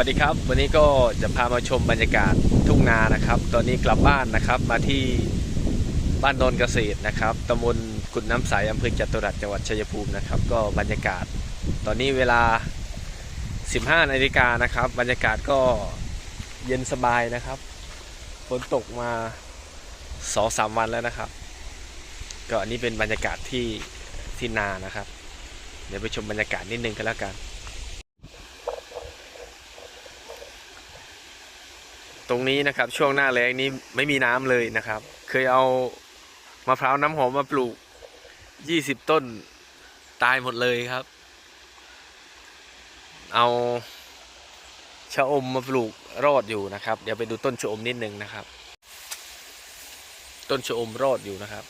วัสดีครับ วันนี้ก็จะพามาชมบรรยากาศทุ่งนานะครับ ตอนนี้กลับบ้านนะครับมาที่บ้านโนนเกษตรนะครับตำบลกุดน้ำใสอำเภอจตุรัสจังหวัดชัยภูมินะครับ ก็บรรยากาศ ตอนนี้เวลา 15นาฬิกานะครับ บรรยากาศก็เย็นสบายนะครับฝนตกมาสองสามวันแล้วนะครับ ก็อันนี้เป็นบรรยากาศที่ที่นานะครับ เดี๋ยวไปชมบรรยากาศนิดนึงกันแล้วกัน ตรงนี้นะครับช่วงหน้าแล้งนี้ไม่มีน้ำเลยนะครับ เคยเอามะพร้าวน้ำหอมมาปลูกยี่สิบต้นตายหมดเลยครับ เอาชะอมมาปลูกรอดอยู่นะครับ เดี๋ยวไปดูต้นชะอมนิดนึงนะครับ ต้นชะอมรอดอยู่นะครับ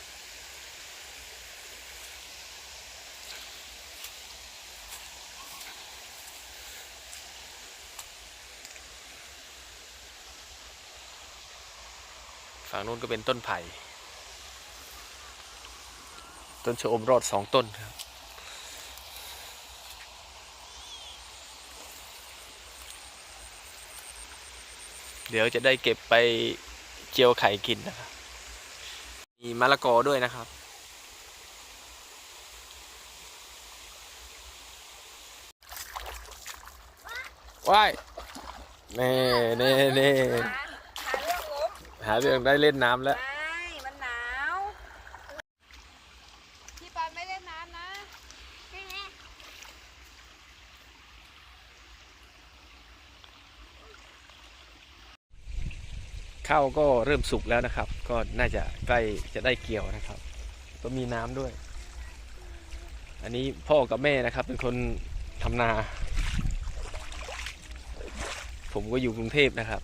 ฝั่งนู้นก็เป็นต้นไผ่ ต้นชะอมรอดสองต้นครับ เดี๋ยวจะได้เก็บไปเจียวไข่กินนะครับ มีมะละกอด้วยนะครับว้ายเน่เน่เน่ หาเรื่องผมหาเรื่องได้เล่นน้ำแล้ว ไม่มันหนาว พี่ปานไม่เล่นน้ำนะข้าวก็เริ่มสุกแล้วนะครับ ก็น่าจะใกล้จะได้เกี่ยวนะครับ ก็มีน้ำด้วย อันนี้พ่อกับแม่นะครับ เป็นคนทำนา ผมก็อยู่กรุงเทพนะครับ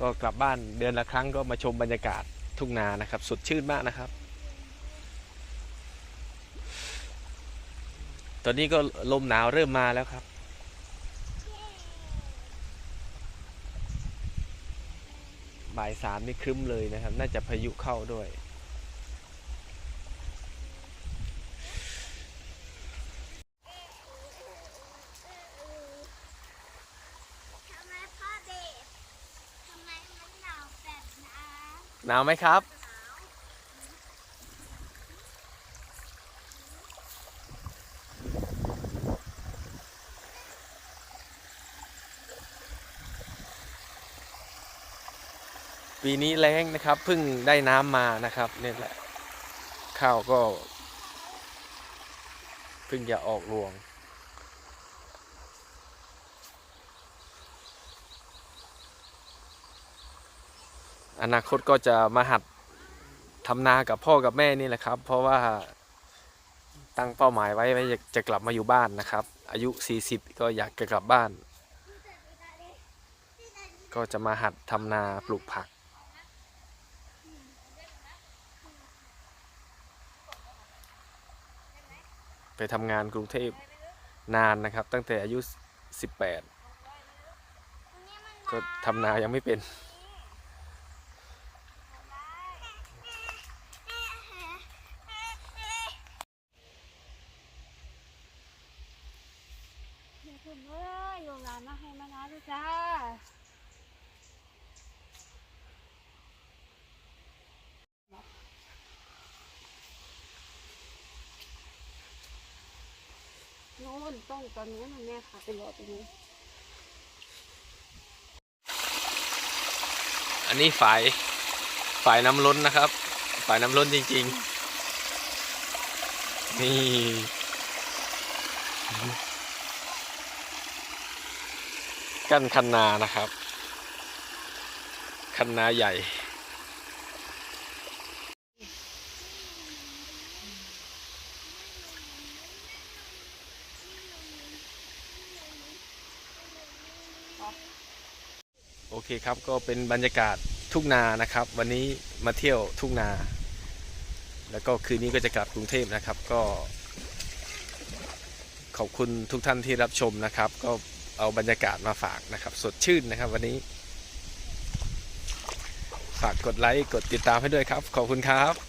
ก็กลับบ้านเดือนละครั้งก็มาชมบรรยากาศทุ่งนานะครับ สดชื่นมากนะครับ ตอนนี้ก็ลมหนาวเริ่มมาแล้วครับ บ่ายสามนี่ครึ้มเลยนะครับ น่าจะพายุเข้าด้วย ทำไมพ่อเด็กทำไมมันหนาวแบบนั้น หนาวไหมครับ ปีนี้แล้งนะครับเพิ่งได้น้ำมานะครับนี่แหละ ข้าวก็เพิ่งจะออกรวง อนาคตก็จะมาหัดทำนากับพ่อกับแม่นี่แหละครับ เพราะว่าตั้งเป้าหมายไว้ว่าจะจะกลับมาอยู่บ้านนะครับ อายุ 40 ก็อยากจะกลับบ้าน ก็จะมาหัดทำนาปลูกผักไปทำงานกรุงเทพนานนะครับ ตั้งแต่อายุ 18 ก็ทำนายังไม่เป็น เดี๋ยวคุณเอ้ยโรงงานมาให้มานะลูกจ้าโน่นต้องตอนนี้นแม่ค่ะไปรอตรงนี้ อันนี้ฝายฝายน้ำล้นนะครับฝายน้ำล้นจริง ๆ นี่ กั้นคันนานะครับ คันนาใหญ่โอเคครับก็เป็นบรรยากาศทุ่งนานะครับ วันนี้มาเที่ยวทุ่งนา แล้วก็คืนนี้ก็จะกลับกรุงเทพนะครับ ก็ ขอบคุณทุกท่านที่รับชมนะครับ ก็ เอาบรรยากาศมาฝากนะครับ สดชื่นนะครับ วันนี้ ฝากกดไลค์กดติดตามให้ด้วยครับ ขอบคุณครับ